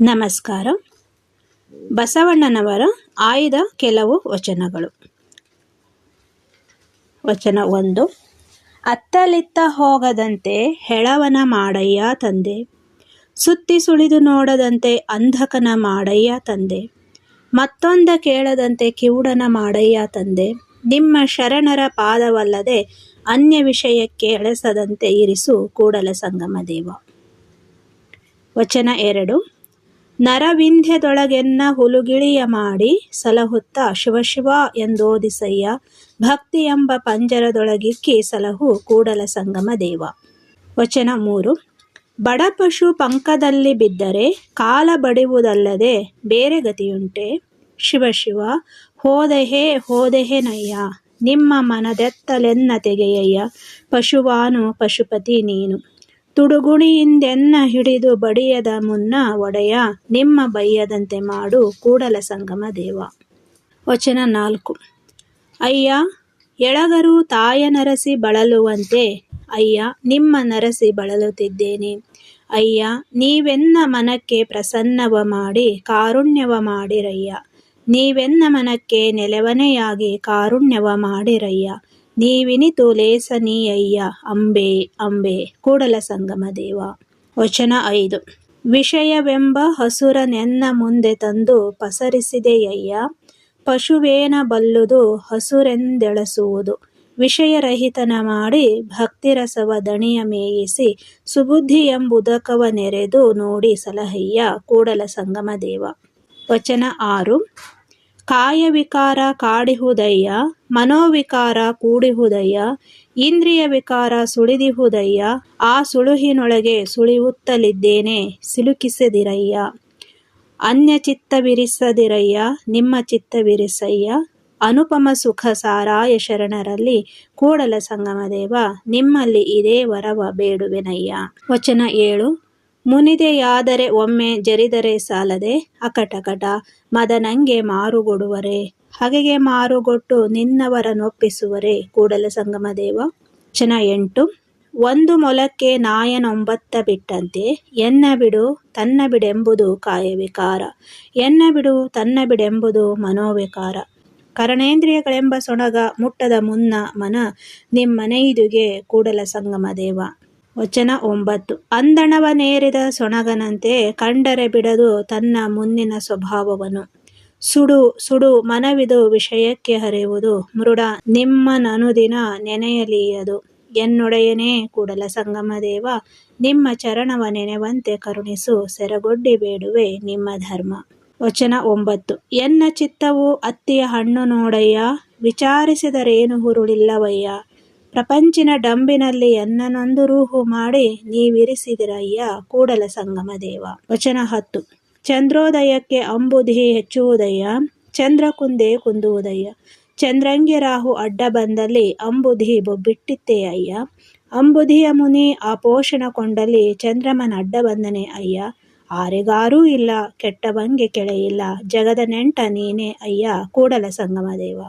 ನಮಸ್ಕಾರ. ಬಸವಣ್ಣನವರ ಆಯ್ದ ಕೆಲವು ವಚನಗಳು. ವಚನ ಒಂದು, ಅತ್ತಲಿತ್ತ ಹೋಗದಂತೆ ಹೆಳವನ ಮಾಡಯ್ಯ ತಂದೆ. ಸುತ್ತಿ ಸುಳಿದು ನೋಡದಂತೆ ಅಂಧಕನ ಮಾಡಯ್ಯ ತಂದೆ. ಮತ್ತೊಂದ ಕೇಳದಂತೆ ಕಿವುಡನ ಮಾಡಯ್ಯ ತಂದೆ. ನಿಮ್ಮ ಶರಣರ ಪಾದವಲ್ಲದೆ ಅನ್ಯ ವಿಷಯಕ್ಕೆ ಎಳೆಸದಂತೆ ಇರಿಸು ಕೂಡಲ ಸಂಗಮ ದೇವ ವಚನ ಎರಡು ನರವಿಂಧ್ಯದೊಳಗೆನ್ನ ಹುಲುಗಿಳಿಯ ಮಾಡಿ ಸಲಹುತ್ತ ಶಿವಶಿವ ಎಂದೋದಿಸಯ್ಯ. ಭಕ್ತಿ ಎಂಬ ಪಂಜರದೊಳಗಿಕ್ಕಿ ಸಲಹು ಕೂಡಲ ಸಂಗಮ ದೇವ. ವಚನ ಮೂರು. ಬಡ ಪಶು ಪಂಕದಲ್ಲಿ ಬಿದ್ದರೆ ಕಾಲ ಬಡಿವುದಲ್ಲದೆ ಬೇರೆ ಗತಿಯುಂಟೆ. ಶಿವಶಿವ ಹೋದೆಹೆ ಹೋದೆಹೆ ನಯ್ಯ, ನಿಮ್ಮ ಮನದೆತ್ತಲೆನ್ನ ತೆಗೆಯಯ್ಯ. ಪಶುವಾನು ಪಶುಪತಿ ನೀನು. ತುಡುಗುಣಿಯಿಂದೆನ್ನ ಹಿಡಿದು ಬಡಿಯದ ಮುನ್ನ ಒಡೆಯ ನಿಮ್ಮ ಬೈಯದಂತೆ ಮಾಡು ಕೂಡಲ ಸಂಗಮ ದೇವ. ವಚನ ನಾಲ್ಕು. ಅಯ್ಯ, ಎಳಗರು ತಾಯ ನರಸಿ ಬಳಲುವಂತೆ, ಅಯ್ಯ, ನಿಮ್ಮ ನರಸಿ ಬಳಲುತ್ತಿದ್ದೇನೆ. ಅಯ್ಯ, ನೀವೆನ್ನ ಮನಕ್ಕೆ ಪ್ರಸನ್ನವ ಮಾಡಿ ಕಾರುಣ್ಯವ ಮಾಡಿರಯ್ಯ. ನೀವೆನ್ನ ಮನಕ್ಕೆ ನೆಲೆವನೆಯಾಗಿ ಕಾರುಣ್ಯವ ಮಾಡಿರಯ್ಯ. ನೀವಿನಿತು ಲೇಸನೀಯಯ್ಯ ಅಂಬೆ ಅಂಬೆ, ಕೂಡಲ ಸಂಗಮ ದೇವ. ವಚನ ಐದು. ವಿಷಯವೆಂಬ ಹಸುರನೆನ್ನ ಮುಂದೆ ತಂದು ಪಸರಿಸಿದೆಯಯ್ಯ ಪಶುವೇನ ಬಲ್ಲುದು ಹಸುರೆಂದೆಳಸುವುದು. ವಿಷಯರಹಿತನ ಮಾಡಿ ಭಕ್ತಿರಸವ ದಣಿಯ ಮೇಯಿಸಿ ಸುಬುದ್ಧಿ ಎಂಬುದಕವ ನೆರೆದು ನೋಡಿ ಸಲಹಯ್ಯ ಕೂಡಲ ಸಂಗಮ ದೇವ. ವಚನ ಆರು. ಕಾಯ ವಿಕಾರ ಕಾಡಿಹುದಯ್ಯ, ಮನೋವಿಕಾರ ಕೂಡಿಹುದಯ್ಯ ಇಂದ್ರಿಯ ವಿಕಾರ ಸುಳಿದಿಹುದಯ್ಯ, ಆ ಸುಳುಹಿನೊಳಗೆ ಸುಳಿಯುತ್ತಲಿದ್ದೇನೆ ಸಿಲುಕಿಸದಿರಯ್ಯ. ಅನ್ಯ ಚಿತ್ತವಿರಿಸದಿರಯ್ಯ, ನಿಮ್ಮ ಚಿತ್ತವಿರಿಸಯ್ಯ. ಅನುಪಮ ಸುಖ ಸಾರಾಯ ಶರಣರಲ್ಲಿ ಕೂಡಲ ಸಂಗಮದೇವ, ನಿಮ್ಮಲ್ಲಿ ಇದೇ ವರವ ಬೇಡುವೆನಯ್ಯ. ವಚನ ಏಳು. ಮುನಿದೆಯಾದರೆ ಒಮ್ಮೆ ಜರಿದರೆ ಸಾಲದೆ? ಅಕಟಕಟ, ಮದನಂಗೆ ಮಾರುಗೊಡುವರೆ? ಹಗೆಗೆ ಮಾರುಗೊಟ್ಟು ನಿನ್ನವರ ನೊಪ್ಪಿಸುವರೆ? ಕೂಡಲ ಸಂಗಮದೇವ ಚನ ಎಂಟು. ಒಂದು ಮೊಲಕ್ಕೆ ನಾಯನೊಂಬತ್ತ ಬಿಟ್ಟಂತೆ, ಎನ್ನ ಬಿಡು, ತನ್ನ ಬಿಡೆಂಬುದು ಕಾಯವಿಕಾರ. ಎನ್ನ ಬಿಡು, ತನ್ನ ಬಿಡೆಂಬುದು ಮನೋವಿಕಾರ. ಕರಣೇಂದ್ರಿಯಗಳೆಂಬ ಸೊಣಗ ಮುಟ್ಟದ ಮುನ್ನ ಮನ ನಿಮ್ಮನೆಯಿದುಗೆ ಕೂಡಲ ಸಂಗಮ ದೇವ. ವಚನ ಒಂಬತ್ತು. ಅಂದಣವನೇರಿದ ಸೊಣಗನಂತೆ ಕಂಡರೆ ಬಿಡದು ತನ್ನ ಮುಂದಿನ ಸ್ವಭಾವವನು. ಸುಡು ಸುಡು ಮನವಿದು ವಿಷಯಕ್ಕೆ ಹರಿಯುವುದು ಮೃಡ. ನಿಮ್ಮನನುದಿನ ನೆನೆಯಲೀಯದು. ಎನ್ನೊಡೆಯನೇ ಕೂಡಲ ಸಂಗಮದೇವ, ನಿಮ್ಮ ಚರಣವ ನೆನೆವಂತೆ ಕರುಣಿಸು. ಸೆರಗೊಡ್ಡಿ ಬೇಡುವೆ ನಿಮ್ಮ ಧರ್ಮ. ವಚನ ಒಂಬತ್ತು. ಎನ್ನ ಚಿತ್ತವು ಅತ್ತಿಯ ಹಣ್ಣು ನೋಡಯ್ಯ, ವಿಚಾರಿಸಿದರೇನು ಹುರುಳಿಲ್ಲವಯ್ಯ. ಪ್ರಪಂಚಿನ ಡಂಬಿನಲ್ಲಿ ಎನ್ನನೊಂದು ರೂಹು ಮಾಡಿ ನೀವಿರಿಸಿದಿರಯ್ಯ, ಕೂಡಲ ಸಂಗಮ ದೇವ. ವಚನ ಹತ್ತು. ಚಂದ್ರೋದಯಕ್ಕೆ ಅಂಬುಧಿ ಹೆಚ್ಚುವುದಯ್ಯ, ಚಂದ್ರ ಕುಂದೆ ಕುಂದುವುದಯ್ಯ. ಚಂದ್ರಂಗಿ ರಾಹು ಅಡ್ಡ ಬಂದಲ್ಲಿ ಅಂಬುಧಿ ಬೊಬ್ಬಿಟ್ಟಿತ್ತೇ ಅಯ್ಯ. ಅಂಬುಧಿಯ ಮುನಿ ಆ ಪೋಷಣ ಕೊಂಡಲ್ಲಿ ಚಂದ್ರಮನ ಅಡ್ಡ ಬಂದನೆ ಅಯ್ಯ. ಆರೆಗಾರೂ ಇಲ್ಲ, ಕೆಟ್ಟವಂಗೆ ಕೆಳೆಯಿಲ್ಲ, ಜಗದ ನೆಂಟ ನೀನೇ ಅಯ್ಯ, ಕೂಡಲ ಸಂಗಮ ದೇವ.